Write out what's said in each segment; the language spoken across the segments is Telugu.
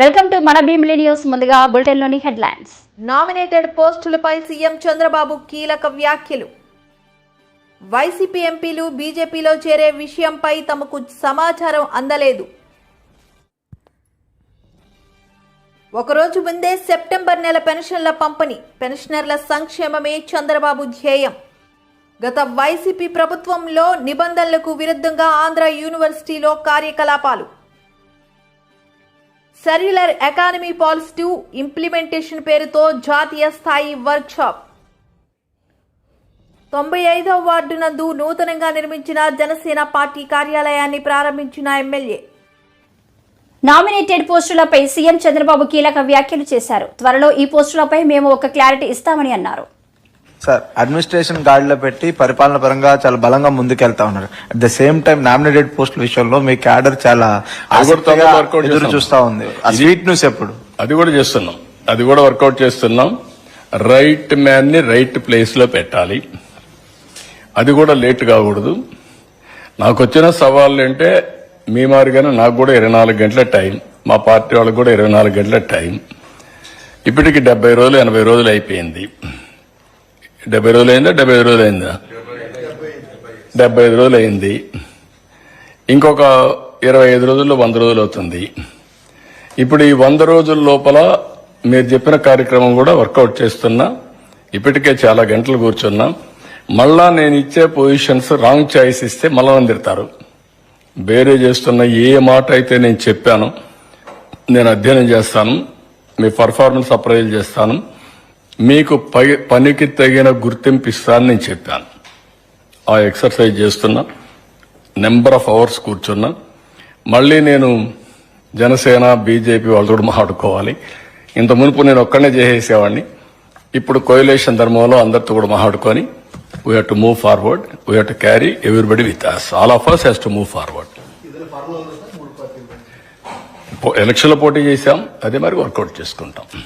వెల్కమ్ టు మన భీమిలి న్యూస్ ముందుగా బులెటిన్లోని హెడ్లైన్స్. నామినేటెడ్ పోస్టులపై సీఎం చంద్రబాబు కీలక వ్యాఖ్యలు. వైసీపీ ఎంపీలు బీజేపీలో చేరే విషయంపై తమకు సమాచారం అందలేదు. ఒకరోజు ముందే సెప్టెంబర్ నెల పెన్షన్ల పంపిణీ పెన్షనర్ల సంక్షేమమే చంద్రబాబు ధ్యేయం. గత వైసీపీ ప్రభుత్వంలో నిబంధనలకు విరుద్ధంగా ఆంధ్ర యూనివర్సిటీలో కార్యకలాపాలు. సర్యులర్ ఎకానమీ పాజిటివ్ ఇంప్లిమెంటేషన్ పేరుతో జాతీయ స్థాయి వర్క్షాప్. తొంభై ఐదవ వార్డు నందు నూతనంగా నిర్మించిన జనసేన పార్టీ కార్యాలయాన్ని ప్రారంభించిన ఎమ్మెల్యే. నామినేటెడ్ పోస్టులపై సీఎం చంద్రబాబు కీలక వ్యాఖ్యలు చేశారు. త్వరలో ఈ పోస్టులపై మేము ఒక క్లారిటీ ఇస్తామని అన్నారు. సార్ అడ్మినిస్ట్రేషన్ గాడిలో పెట్టి పరిపాలన పరంగా చాలా బలంగా ముందుకెళ్తా ఉన్నారు. At the same time nominated పోస్టుల విషయంలో మీ క్యాడర్ చాలా ఎదురు చేస్తాం. ఉంది. స్వీట్ న్యూస్ ఎప్పుడు? అది కూడా చేస్తున్నాం. అది కూడా వర్కౌట్ చేస్తున్నాం. రైట్ మ్యాన్ని రైట్ ప్లేస్లో పెట్టాలి. అది కూడా లేట్ కాకూడదు. నాకు వచ్చిన సవాళ్ళు అంటే మీ మాదిరిగానే నాకు కూడా ఇరవై నాలుగు గంటల టైం మా పార్టీ వాళ్ళకి కూడా ఇరవై నాలుగు గంటల టైం. ఇప్పటికి డెబ్బై రోజులు ఎనభై రోజులు అయిపోయింది. డెబ్బై రోజులు అయిందా డెబ్బై ఐదు రోజులు అయిందా డెబ్బై ఐదు రోజులు అయింది ఇంకొక ఇరవై ఐదు రోజుల్లో వంద రోజులు అవుతుంది. ఇప్పుడు ఈ వంద రోజుల లోపల మీరు చెప్పిన కార్యక్రమం కూడా వర్కౌట్ చేస్తున్నా ఇప్పటికే చాలా గంటలు కూర్చున్నా మళ్ళా నేను ఇచ్చే పొజిషన్స్ రాంగ్ చాయిస్ ఇస్తే మళ్ళా తిడతారు. వేరే చేస్తున్న ఏ మాట అయితే నేను చెప్పాను నేను అధ్యయనం చేస్తాను మీ పర్ఫార్మెన్స్ అప్రైజ్ చేస్తాను మీకు పనికి తగిన గుర్తింపు ఇస్తానని నేను చెప్పాను. ఆ ఎక్సర్సైజ్ చేస్తున్నా. నెంబర్ ఆఫ్ అవర్స్ కూర్చున్నా. మళ్ళీ నేను జనసేన బీజేపీ వాళ్ళతో కూడా మాట్లాడుకోవాలి. ఇంత మునుపు నేను ఒక్కడనే చేసేసేవాడిని. ఇప్పుడు కోయిలేషన్ ధర్మంలో అందరితో కూడా మాట్లాడుకొని we have to move forward we have to carry everybody with us all of us has to move forward ఎలక్షన్లో పోటీ చేశాం. అదే మరి వర్కౌట్ చేసుకుంటాం.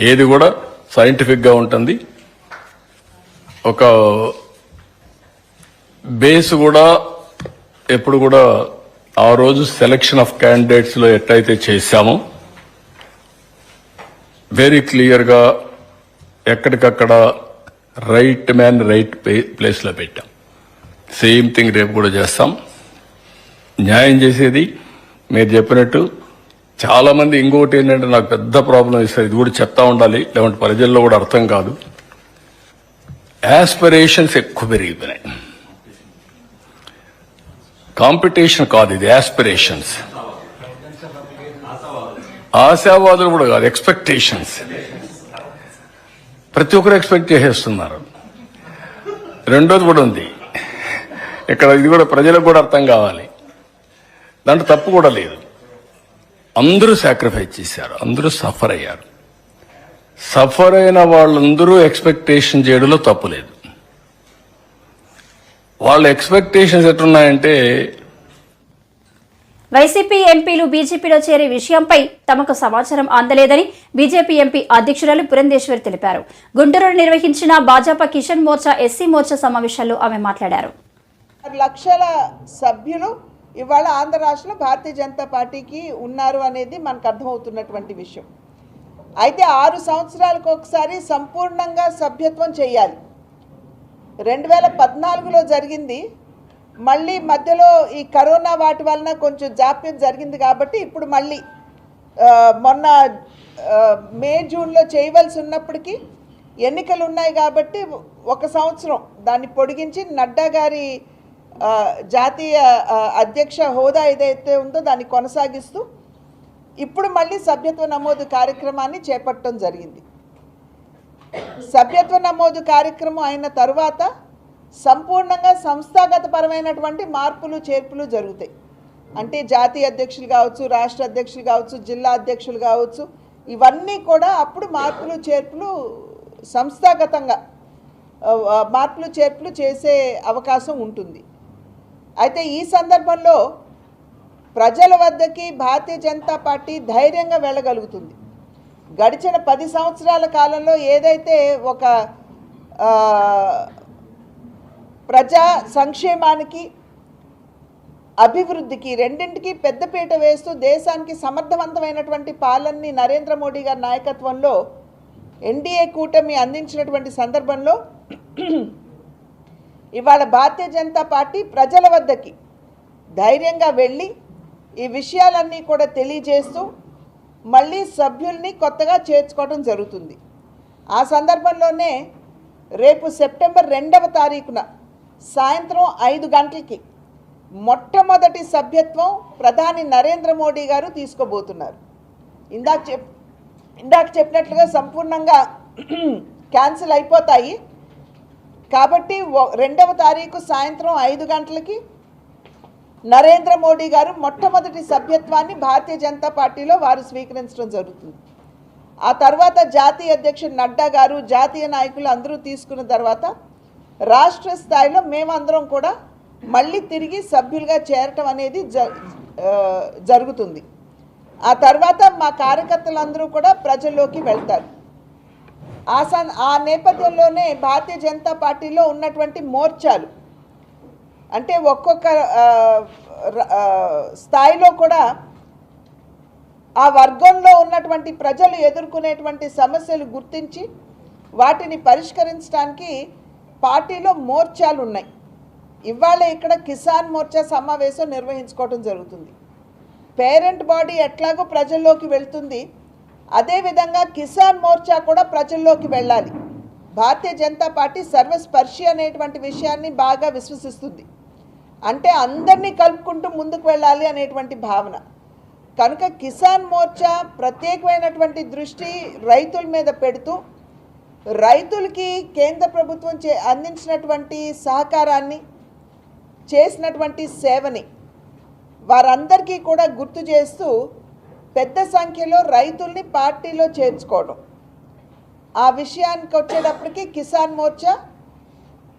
ఏది కూడా సైంటిఫిక్గా ఉంటుంది. ఒక బేస్ కూడా ఎప్పుడు కూడా ఆ రోజు సెలక్షన్ ఆఫ్ క్యాండిడేట్స్లో ఎట్టయితే ఎట్లయితే చేశామో వెరీ క్లియర్గా ఎక్కడికక్కడ రైట్ మ్యాన్ రైట్ ప్లేస్లో పెట్టాం. సేమ్ థింగ్ రేపు కూడా చేస్తాం. న్యాయం చేసేది మీరు చెప్పినట్టు చాలా మంది ఇంకోటి ఏంటంటే నాకు పెద్ద ప్రాబ్లం ఇస్తారు ఇది కూడా చెప్తా ఉండాలి. లేదంటే ప్రజల్లో కూడా అర్థం కాదు. యాస్పిరేషన్స్ ఎక్కువ పెరిగిపోయినాయి. కాంపిటీషన్ కాదు ఇది యాస్పిరేషన్స్ ఆశావాదులు కూడా కాదు ఎక్స్పెక్టేషన్స్ ప్రతి ఒక్కరు ఎక్స్పెక్ట్ చేసేస్తున్నారు. రెండోది కూడా ఉంది. ఇక్కడ ఇది కూడా ప్రజలకు కూడా అర్థం కావాలి. దాంట్లో తప్పు కూడా లేదు. అందరూ సాక్రిఫైస్ చేశారు అందరూ సఫర్ అయ్యారు. సఫర్ అయిన వాళ్ళందరూ ఎక్స్పెక్టేషన్ చేయడంలో తప్పు లేదు. వాళ్ళ ఎక్స్పెక్టేషన్స్ ఎట్లున్నాయంటే వైసీపీ ఎంపీలు బీజేపీలో చేరే విషయంపై తమకు సమాచారం అందలేదని బీజేపీ ఎంపీ అధ్యక్షురాలు పురంధేశ్వరి తెలిపారు. గుంటూరులో నిర్వహించిన భాజపా కిషన్ మోర్చా ఎస్సీ మోర్చా సమావేశాల్లో ఆమె మాట్లాడారు. లక్షల సభ్యులు ఇవాళ ఆంధ్ర రాష్ట్రంలో భారతీయ జనతా పార్టీకి ఉన్నారు అనేది మనకు అర్థమవుతున్నటువంటి విషయం. అయితే ఆరు సంవత్సరాలకు ఒకసారి సంపూర్ణంగా సభ్యత్వం చేయాలి. రెండు వేల పద్నాలుగులో జరిగింది. మళ్ళీ మధ్యలో ఈ కరోనా వాటి వలన కొంచెం జాప్యం జరిగింది కాబట్టి ఇప్పుడు మళ్ళీ మొన్న మే జూన్లో చేయవలసి ఉన్నప్పటికీ ఎన్నికలు ఉన్నాయి కాబట్టి ఒక సంవత్సరం దాన్ని పొడిగించి నడ్డా గారి జాతీయ అధ్యక్ష హోదా ఏదైతే ఉందో దాన్ని కొనసాగిస్తూ ఇప్పుడు మళ్ళీ సభ్యత్వ నమోదు కార్యక్రమాన్ని చేపట్టడం జరిగింది. సభ్యత్వ నమోదు కార్యక్రమం అయిన తరువాత సంపూర్ణంగా సంస్థాగతపరమైనటువంటి మార్పులు చేర్పులు జరుగుతాయి. అంటే జాతీయ అధ్యక్షులు కావచ్చు రాష్ట్ర అధ్యక్షులు కావచ్చు జిల్లా అధ్యక్షులు కావచ్చు ఇవన్నీ కూడా అప్పుడు మార్పులు చేర్పులు సంస్థాగతంగా మార్పులు చేర్పులు చేసే అవకాశం ఉంటుంది. అయితే ఈ సందర్భంలో ప్రజల వద్దకి భారతీయ జనతా పార్టీ ధైర్యంగా వెళ్ళగలుగుతుంది. గడిచిన పది సంవత్సరాల కాలంలో ఏదైతే ఒక ప్రజా సంక్షేమానికి అభివృద్ధికి రెండింటికి పెద్దపీట వేస్తూ దేశానికి సమర్థవంతమైనటువంటి పాలనని నరేంద్ర మోడీ గారి నాయకత్వంలో ఎన్డీఏ కూటమి అందించినటువంటి సందర్భంలో ఇవాళ భారతీయ జనతా పార్టీ ప్రజల వద్దకి ధైర్యంగా వెళ్ళి ఈ విషయాలన్నీ కూడా తెలియజేస్తూ మళ్ళీ సభ్యుల్ని కొత్తగా చేర్చుకోవడం జరుగుతుంది. ఆ సందర్భంలోనే రేపు సెప్టెంబర్ రెండవ తారీఖున సాయంత్రం ఐదు గంటలకి మొట్టమొదటి సభ్యత్వం ప్రధాని నరేంద్ర మోడీ గారు తీసుకోబోతున్నారు. ఇందాక చెప్ ఇందాక చెప్పినట్లుగా సంపూర్ణంగా క్యాన్సిల్ అయిపోతాయి. కాబట్టి రెండవ తారీఖు సాయంత్రం ఐదు గంటలకి నరేంద్ర మోడీ గారు మొట్టమొదటి సభ్యత్వాన్ని భారతీయ జనతా పార్టీలో వారు స్వీకరించడం జరుగుతుంది. ఆ తర్వాత జాతీయ అధ్యక్షుడు నడ్డా గారు జాతీయ నాయకులు అందరూ తీసుకున్న తర్వాత రాష్ట్ర స్థాయిలో మేమందరం కూడా మళ్ళీ తిరిగి సభ్యులుగా చేరటం అనేది జ జరుగుతుంది. ఆ తర్వాత మా కార్యకర్తలందరూ కూడా ప్రజల్లోకి వెళ్తారు. ఆ సన్ ఆ నేపథ్యంలోనే భారతీయ జనతా పార్టీలో ఉన్నటువంటి మోర్చాలు అంటే ఒక్కొక్క స్థాయిలో కూడా ఆ వర్గంలో ఉన్నటువంటి ప్రజలు ఎదుర్కొనేటువంటి సమస్యలు గుర్తించి వాటిని పరిష్కరించడానికి పార్టీలో మోర్చాలు ఉన్నాయి. ఇవాళ ఇక్కడ కిసాన్ మోర్చా సమావేశం నిర్వహించుకోవడం జరుగుతుంది. పేరెంట్ బాడీ ఎట్లాగో ప్రజల్లోకి వెళ్తుంది. అదేవిధంగా కిసాన్ మోర్చా కూడా ప్రజల్లోకి వెళ్ళాలి. భారతీయ జనతా పార్టీ సర్వస్పర్శి అనేటువంటి విషయాన్ని బాగా విశ్వసిస్తుంది. అంటే అందరినీ కలుపుకుంటూ ముందుకు వెళ్ళాలి అనేటువంటి భావన. కనుక కిసాన్ మోర్చా ప్రత్యేకమైనటువంటి దృష్టి రైతుల మీద పెడుతూ రైతులకి కేంద్ర ప్రభుత్వం చే అందించినటువంటి సహకారాన్ని చేసినటువంటి సేవని వారందరికీ కూడా గుర్తు చేస్తూ పెద్ద సంఖ్యలో రైతుల్ని పార్టీలో చేర్చుకోవడం. ఆ విషయానికి వచ్చేటప్పటికి కిసాన్ మోర్చా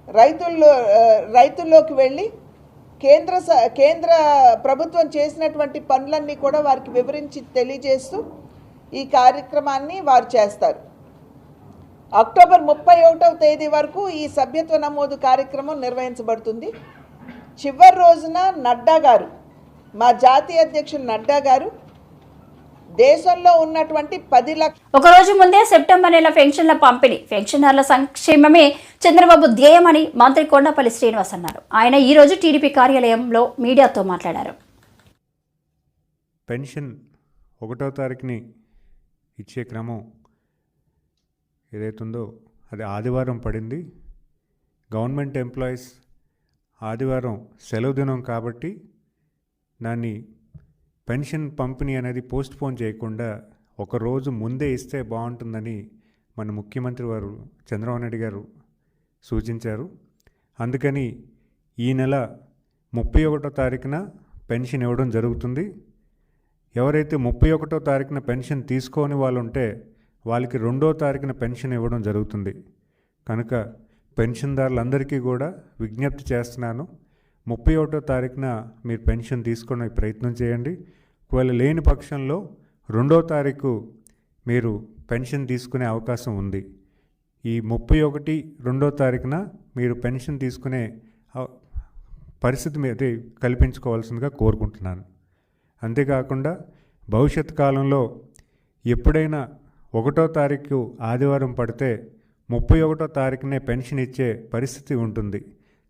రైతుల్లో రైతుల్లోకి వెళ్ళి కేంద్ర స- కేంద్ర ప్రభుత్వం చేసినటువంటి పనులన్నీ కూడా వారికి వివరించి తెలియజేస్తూ ఈ కార్యక్రమాన్ని వారు చేస్తారు. అక్టోబర్ ముప్పై ఒకటవ తేదీ వరకు ఈ సభ్యత్వ నమోదు కార్యక్రమం నిర్వహించబడుతుంది. చివరి రోజున నడ్డా గారు మా జాతీయ అధ్యక్షుడు నడ్డా గారు దేశంలో ఉన్నటువంటి పది లక్ష ఒక రోజు ముందే సెప్టెంబర్ నెల పెన్షన్ల పంపిణీ. పెన్షనర్ల సంక్షేమమే చంద్రబాబు ధ్యేయమని మంత్రి కొండపల్లి శ్రీనివాస్ అన్నారు. ఆయన ఈ రోజు టీడీపీ కార్యాలయంలో మీడియాతో మాట్లాడారు. పెన్షన్ ఒకటో తారీఖుని ఇచ్చే క్రమం ఏదైతుందో అది ఆదివారం పడింది. గవర్నమెంట్ ఎంప్లాయీస్ ఆదివారం సెలవు దినం కాబట్టి దాన్ని పెన్షన్ పంపిణీ అనేది పోస్ట్ పోన్ చేయకుండా ఒక రోజు ముందే ఇస్తే బాగుంటుందని మన ముఖ్యమంత్రి వారు చంద్రబాబు నాయుడు గారు సూచించారు. అందుకని ఈ నెల ముప్పై ఒకటో తారీఖున పెన్షన్ ఇవ్వడం జరుగుతుంది. ఎవరైతే ముప్పై ఒకటో తారీఖున పెన్షన్ తీసుకోని వాళ్ళు ఉంటే వాళ్ళకి రెండో తారీఖున పెన్షన్ ఇవ్వడం జరుగుతుంది. కనుక పెన్షన్దారులందరికీ కూడా విజ్ఞప్తి చేస్తున్నాను ముప్పై ఒకటో తారీఖున మీరు పెన్షన్ తీసుకునే ప్రయత్నం చేయండి. ఒకవేళ లేని పక్షంలో రెండో తారీఖు మీరు పెన్షన్ తీసుకునే అవకాశం ఉంది. ఈ ముప్పై ఒకటి రెండో తారీఖున మీరు పెన్షన్ తీసుకునే పరిస్థితి మీద కల్పించుకోవాల్సిందిగా కోరుకుంటున్నాను. అంతేకాకుండా భవిష్యత్ కాలంలో ఎప్పుడైనా ఒకటో తారీఖు ఆదివారం పడితే ముప్పై ఒకటో తారీఖునే పెన్షన్ ఇచ్చే పరిస్థితి ఉంటుంది.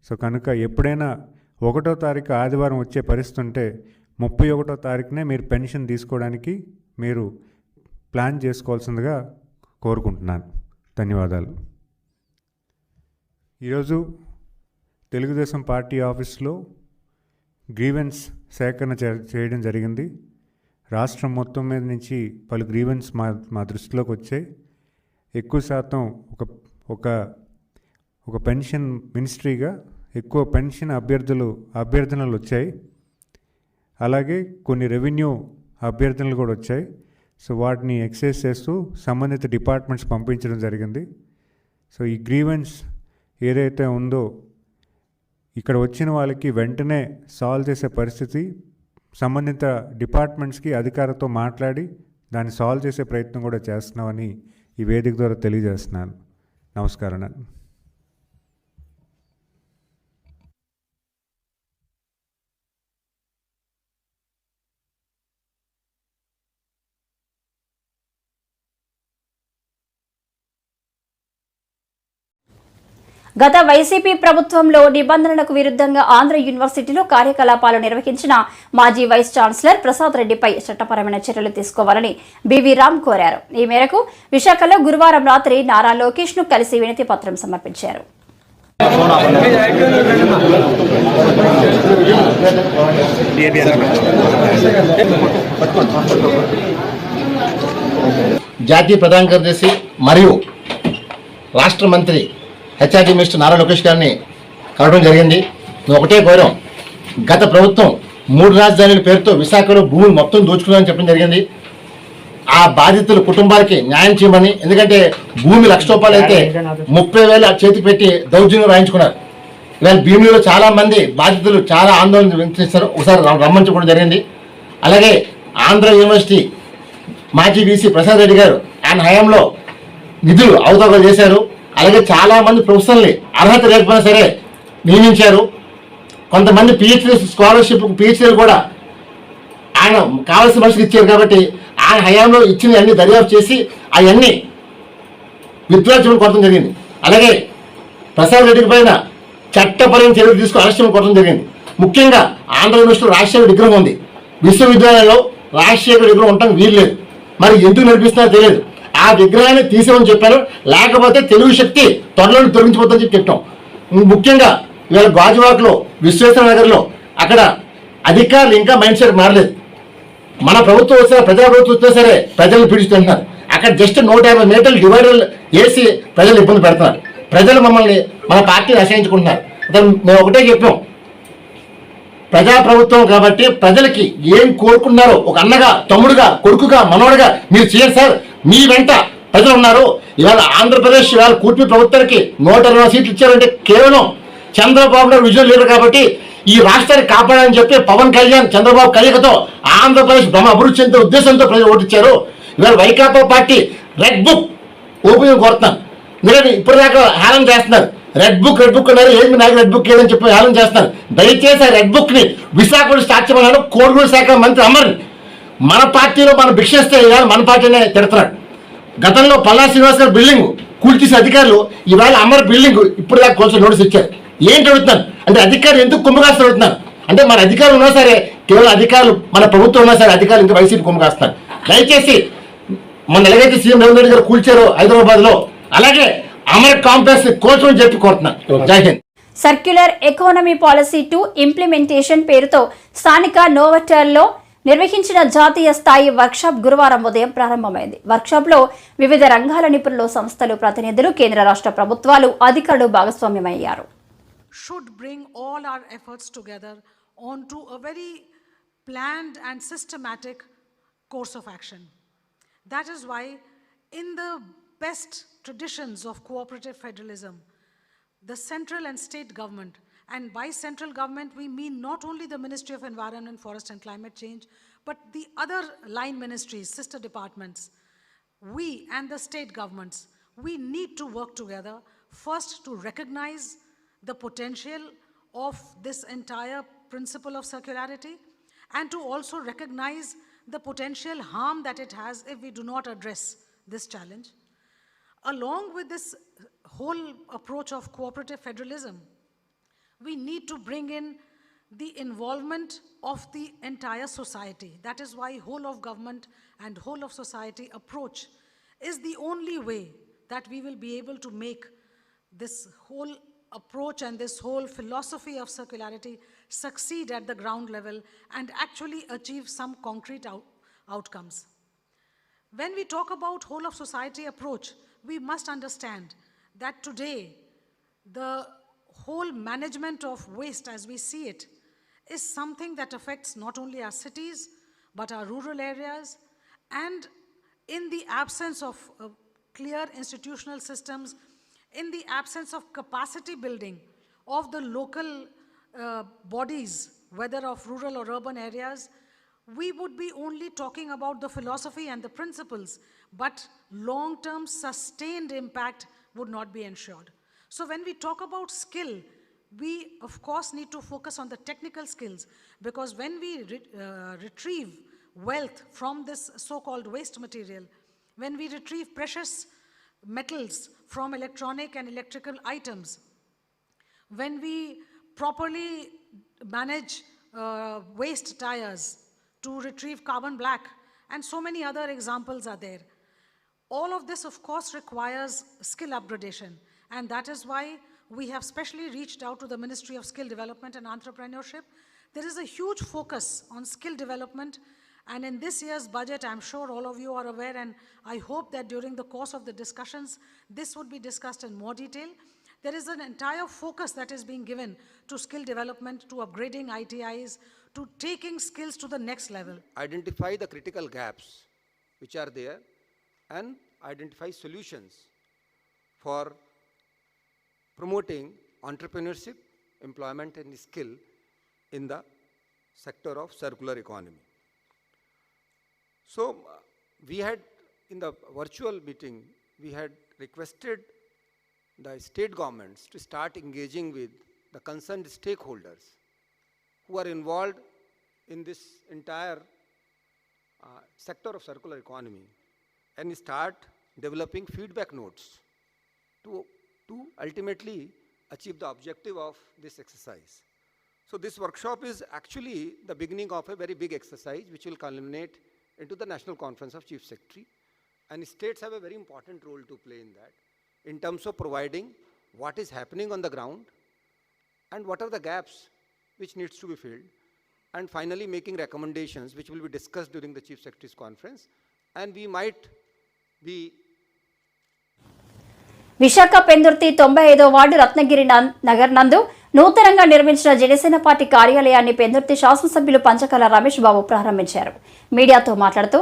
సో కనుక ఎప్పుడైనా ఒకటో తారీఖు ఆదివారం వచ్చే పరిస్థితి ఉంటే ముప్పై ఒకటో తారీఖునే మీరు పెన్షన్ తీసుకోవడానికి మీరు ప్లాన్ చేసుకోవాల్సిందిగా కోరుకుంటున్నాను. ధన్యవాదాలు. ఈరోజు తెలుగుదేశం పార్టీ ఆఫీస్లో గ్రీవెన్స్ సేకరణ చేయడం జరిగింది. రాష్ట్రం మొత్తం మీద నుంచి పలు గ్రీవెన్స్ మా మా దృష్టిలోకి వచ్చాయి ఎక్కువ శాతం ఒక ఒక ఒక పెన్షన్ మినిస్ట్రీగా ఎక్కువ పెన్షన్ అభ్యర్థులు అభ్యర్థనలు వచ్చాయి. అలాగే కొన్ని రెవెన్యూ అభ్యర్థనలు కూడా వచ్చాయి. సో వాటిని ఎక్సైజ్ చేస్తూ సంబంధిత డిపార్ట్మెంట్స్ పంపించడం జరిగింది. సో ఈ గ్రీవెన్స్ ఏదైతే ఉందో ఇక్కడ వచ్చిన వాళ్ళకి వెంటనే సాల్వ్ చేసే పరిస్థితి సంబంధిత డిపార్ట్మెంట్స్కి అధికారతో మాట్లాడి దాన్ని సాల్వ్ చేసే ప్రయత్నం కూడా చేస్తున్నామని ఈ వేదిక ద్వారా తెలియజేస్తున్నాను. నమస్కారం గత వైసీపీ ప్రభుత్వంలో నిబంధనలకు విరుద్ధంగా ఆంధ్ర యూనివర్సిటీలో కార్యకలాపాలు నిర్వహించిన మాజీ వైస్ ఛాన్సలర్ ప్రసాద్ రెడ్డిపై చట్టపరమైన చర్యలు తీసుకోవాలని బివి రామ్ కోరారు. ఈ మేరకు విశాఖలో గురువారం రాత్రి నారా లోకేష్ను కలిసి వినతి పత్రం సమర్పించారు. జాతీయ ప్రధాన కార్యదర్శి మరియు రాష్ట్ర మంత్రి హెచ్ఆర్డీ మినిస్టర్ నారా లోకేష్ గారిని కలవడం జరిగింది. ఒకటే కోరాం గత ప్రభుత్వం మూడు రాజధానుల పేరుతో విశాఖలో భూములు మొత్తం దోచుకున్నారని చెప్పడం జరిగింది. ఆ బాధితుల కుటుంబాలకి న్యాయం చేయమని ఎందుకంటే భూమి లక్ష రూపాయలు అయితే ముప్పై వేలు చేతికి పెట్టి దౌర్జన్యం రాయించుకున్నారు. ఇవాళ భీమిలో చాలా మంది బాధితులు చాలా ఆందోళన వ్యక్తిస్తారు ఒకసారి రమ్మని చెప్పడం జరిగింది. అలాగే ఆంధ్ర యూనివర్సిటీ మాజీ వీసీ ప్రసాద్ రెడ్డి గారు ఆయన హయాంలో నిధులు అవతవకలు చేశారు. అలాగే చాలా మంది అర్హత లేకపోయినా సరే నియమించారు. కొంతమంది పిహెచ్డీ స్కాలర్షిప్ పిహెచ్డీలు కూడా ఆయన కావాల్సిన మనిషికి ఇచ్చారు కాబట్టి ఆయన హయాంలో ఇచ్చిన అన్ని దర్యాప్తు చేసి అవన్నీ విద్యార్థులు కొట్టడం జరిగింది. అలాగే ప్రసాద్ రెడ్డి పైన చట్టపరమైన చర్యలు తీసుకుని అరెస్ట్ కొట్టడం జరిగింది. ముఖ్యంగా ఆంధ్ర యూనివర్సిటీలో రాజశేఖర విగ్రహం ఉంది. విశ్వవిద్యాలయంలో రాజశేఖర విగ్రహం ఉండటం వీల్లేదు. మరి ఎందుకు నడిపిస్తున్నారో తెలియదు. ఆ విగ్రహాన్ని తీసేమని చెప్పారు. లేకపోతే తెలుగు శక్తి త్వరలో తొలగించిపోతుందని చెప్పి చెప్పాం ముఖ్యంగా ఇవాళ గాజువాకలో విశ్వేశ్వర నగర్లో అక్కడ అధికారులు ఇంకా మైండ్ సెట్ మారలేదు. మన ప్రభుత్వం వచ్చినా ప్రజా ప్రభుత్వం వచ్చినా సరే ప్రజలు పీడిస్తున్నారు అక్కడ జస్ట్ నూట యాభై మీటర్లు డివైడర్లు వేసి ప్రజలు ఇబ్బంది పెడుతున్నారు. ప్రజలు మమ్మల్ని మన పార్టీని అసహించుకుంటున్నారు. మేము ఒకటే చెప్పాం. ప్రజా ప్రభుత్వం కాబట్టి ప్రజలకి ఏం కోరుకున్నారో ఒక అన్నగా తమ్ముడుగా కొడుకుగా మనవడుగా మీరు చేయండి సార్. మీ వెంట ప్రజలు ఉన్నారు. ఇవాళ ఆంధ్రప్రదేశ్ ఇవాళ కూటమి ప్రభుత్వానికి నూట ఇరవై సీట్లు ఇచ్చారంటే కేవలం చంద్రబాబు నాయుడు విజయం లేరు కాబట్టి ఈ రాష్ట్రాన్ని కాపాడాలని చెప్పి పవన్ కళ్యాణ్ చంద్రబాబు కలయికతో ఆంధ్రప్రదేశ్ బ్రహ్మ అభివృద్ధి చెందే ఉద్దేశంతో ప్రజలు ఓటిచ్చారు ఇవాళ Vaikapa party red book open కోరుతున్నాను ఇప్పుడు దాకా హేళన చేస్తున్నారు. రెడ్ బుక్ రెడ్ బుక్ అన్నారు. ఏంటి నాకు రెడ్ బుక్ ఏదని చెప్పి ఆలోచన చేస్తున్నారు? దయచేసి ఆ రెడ్ బుక్ని స్టార్ట్ చేయమన్నాడు కోడిగూడు శాఖ మంత్రి అమర్ మన పార్టీలో మనం భిక్షిస్తే మన పార్టీనే తిడతాడు గతంలో పల్లా శ్రీనివాస్ గారు బిల్డింగ్ కూల్చేసే అధికారులు ఇవాళ అమర్ బిల్డింగ్ ఇప్పుడు దాకా కొంచెం నోటీస్ ఇచ్చారు. ఏంటి అడుగుతున్నాను అంటే అధికారులు ఎందుకు కుంభకాస్తులు అడుగుతున్నారు? అంటే మన అధికారులు ఉన్నా సరే కేవలం అధికారులు మన ప్రభుత్వం ఉన్నా సరే అధికారులు ఇంకా వైసీపీ కుంభకాస్తారు దయచేసి మన ఎలాగైతే సీఎం రేవంత్ రెడ్డి గారు కూల్చారో హైదరాబాద్లో అలాగే అమర్ కాంప్లెక్స్ కోచ్ చెప్పి కోరుతున్నాను. Jai Hind. Circular economy policy to implementation పేరుతో స్థానిక నోవటర్లో నిర్వహించిన జాతీయ స్థాయి వర్క్షాప్ గురువారం ఉదయం ప్రారంభమైంది. వర్క్షాప్లో వివిధ రంగాల నిపుణులు సంస్థలు ప్రతినిధులు కేంద్ర రాష్ట్ర ప్రభుత్వాలు అధికారులు భాగస్వామ్యమయ్యారు. Should bring all our efforts together onto a very planned and systematic course of action. That is why, in the best traditions of cooperative federalism, the central and state government, and by central government we mean not only the Ministry of Environment, Forest and Climate Change, but the other line ministries, sister departments, we and the state governments, we need to work together first to recognize the potential of this entire principle of circularity and to also recognize the potential harm that it has if we do not address this challenge. Along with this whole approach of cooperative federalism, we need to bring in the involvement of the entire society. That is why whole of government and whole of society approach is the only way that we will be able to make this whole approach and this whole philosophy of circularity succeed at the ground level and actually achieve some concrete out- outcomes. When we talk about whole of society approach, we must understand that today the whole management of waste as we see it is something that affects not only our cities but our rural areas. And in the absence of uh, clear institutional systems in the absence of capacity building of the local uh, bodies whether of rural or urban areas we would be only talking about the philosophy and the principles, but long term sustained impact would not be ensured. So, when we talk about skill, we of course need to focus on the technical skills because when we re- uh, retrieve wealth from this so called waste material, when we retrieve precious metals from electronic and electrical items, when we properly manage uh, waste tires to retrieve carbon black, and so many other examples are there. All of this, of course, requires skill upgradation, and that is why we have specially reached out to the Ministry of Skill Development and Entrepreneurship. There is a huge focus on skill development, and in this year's budget, I'm sure all of you are aware, and I hope that during the course of the discussions, this would be discussed in more detail. There is an entire focus that is being given to skill development, to upgrading ITIs, to taking skills to the next level. identify the critical gaps which are there and identify solutions for promoting entrepreneurship, employment and skill in the sector of circular economy. So we had, in the virtual meeting, we had requested the state governments to start engaging with the concerned stakeholders who are involved in this entire uh, sector of circular economy and start developing feedback notes to, to ultimately achieve the objective of this exercise. So this workshop is actually the beginning of a very big exercise which will culminate into the National Conference of Chief Secretary. And states have a very important role to play in that in terms of providing what is happening on the ground and what are the gaps which needs to be filled and finally making recommendations which will be discussed during the chief secretary's conference and we might Visakha Pendurthi తొంభై ఐదో వార్డు రత్నగిరి నగర్ నందు నూతనంగా నిర్మించిన జనసేన పార్టీ కార్యాలయాన్ని పెందుర్తి శాసనసభ్యులు పంచకాల రమేష్ బాబు ప్రారంభించారు. మీడియాతో మాట్లాడుతూ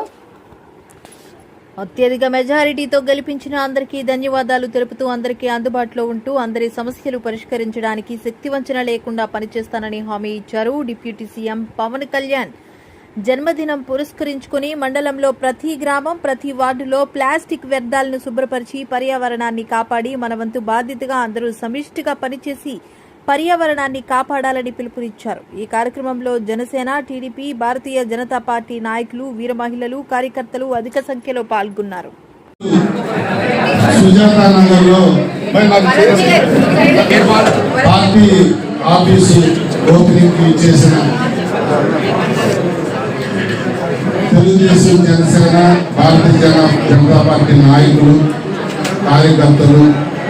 అత్యధిక మెజారిటీతో గెలిపించిన అందరికీ ధన్యవాదాలు తెలుపుతూ అందరికీ అందుబాటులో ఉంటూ అందరి సమస్యలు పరిష్కరించడానికి శక్తివంచన లేకుండా పనిచేస్తానని హామీ ఇచ్చారు డిప్యూటీ సీఎం పవన్ కళ్యాణ్. జన్మదినం పురస్కరించుకుని మండలంలో ప్రతి గ్రామం ప్రతి వార్డులో ప్లాస్టిక్ వ్యర్థాలను శుభ్రపరిచి పర్యావరణాన్ని కాపాడి మన వంతు బాధ్యతగా అందరూ సమిష్టిగా పనిచేసి పర్యావరణాన్ని కాపాడాలని పిలుపునిచ్చారు. ఈ కార్యక్రమంలో జనసేన టీడీపీ భారతీయ జనతా పార్టీ నాయకులు వీర మహిళలు కార్యకర్తలు అధిక సంఖ్యలో పాల్గొన్నారు. పార్టీ ఆఫీసు ఓపెనింగ్ చేసిన తెలుగుదేశం జనసేన భారతీయ జన జనతా పార్టీ నాయకులు కార్యకర్తలు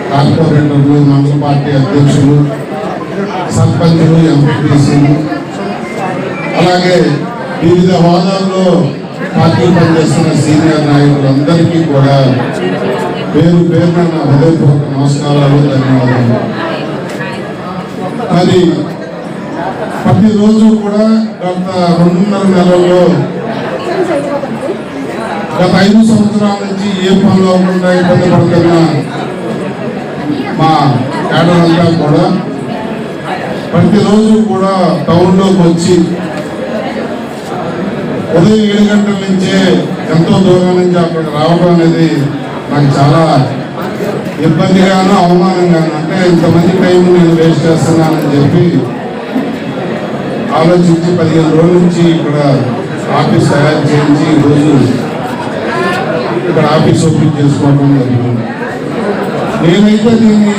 కార్పొరేటర్లు మండల పార్టీ అధ్యక్షులు సర్పంచులు ఎంపీటీసీలు అలాగే వివిధ హోదాల్లో పార్టీ పనిచేస్తున్న సీనియర్ నాయకులందరికీ కూడా పేరు పేరున నా హృదయపూర్వక నమస్కారాలు ధన్యవాదాలు. మరి ప్రతిరోజు కూడా గత రెండున్నర నెలల్లో గత ఐదు సంవత్సరాల నుంచి ఏ పనులు అవ్వకుండా ఇబ్బంది పడుతున్న మా కేడర్ అంతా కూడా ప్రతిరోజు కూడా టౌన్లోకి వచ్చి ఉదయం ఏడు గంటల నుంచే ఎంతో దూరం నుంచి అక్కడికి రావడం అనేది నాకు చాలా ఇబ్బందిగాను అవమానంగాను. అంటే ఇంతమంది టైం నేను వేస్ట్ చేస్తున్నానని చెప్పి ఆలోచించి పదిహేను రోజుల నుంచి ఇక్కడ ఆఫీస్ తయారు చేయించి ఈరోజు ఇక్కడ ఆఫీస్ ఓపెన్ చేసుకోవడం జరిగింది. నేనైతే దీన్ని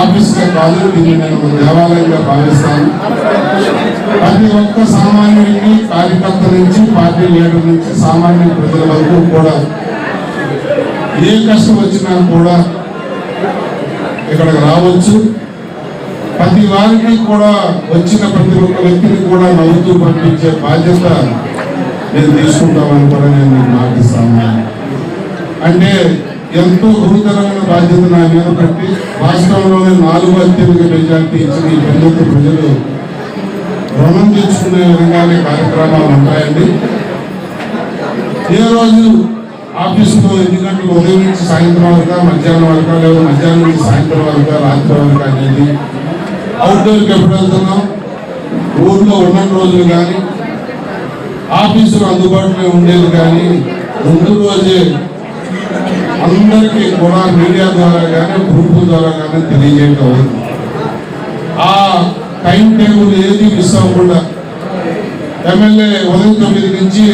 ఆఫీస్గా కాదు దీన్ని నేను ఒక దేవాలయంగా భావిస్తాను. ప్రతి ఒక్క సామాన్యుడికి కార్యకర్త నుంచి పార్టీ లీడర్ నుంచి సామాన్య ప్రజల వరకు కూడా ఏ కష్టం వచ్చినా కూడా ఇక్కడికి రావచ్చు. ప్రతి వారికి కూడా వచ్చిన ప్రతి ఒక్క వ్యక్తిని కూడా నవ్వుతూ పంపించే బాధ్యత నేను తీసుకుంటామని కూడా నేను మీకు మాటిస్తాను. అంటే ఎంతో గురుతరమైన బాధ్యత నా మీద పెట్టి రాష్ట్రంలోనే నాలుగు అత్యధిక మెజార్టీ ఇచ్చిన ఈ పెద్దకు ప్రజలు రుణం తెచ్చుకునే విధంగానే కార్యక్రమాలు ఉంటాయండి. ఏ రోజు ఆఫీసులో ఎన్ని గంటలు ఉదయం నుంచి సాయంత్రం వరకు మధ్యాహ్నం వరకు లేదా మధ్యాహ్నం నుంచి సాయంత్రం వరకు రాత్రి వరకు అనేది అవుట్డోర్కి ఎప్పుడు వెళ్తున్నాం. ఊర్లో ఉన్న రోజులు కానీ ఆఫీసులు అందుబాటులో ఉండేది కానీ ముందు రోజే అందరికీ కూడా మీడియా ద్వారా కానీ గ్రూప్ ద్వారా కానీ తెలియజేయటం అవుతుంది. ఆ టైం టేబుల్ ఏది మిస్ అవ్వకుండా ఎమ్మెల్యే ఉదయం తొమ్మిది నుంచి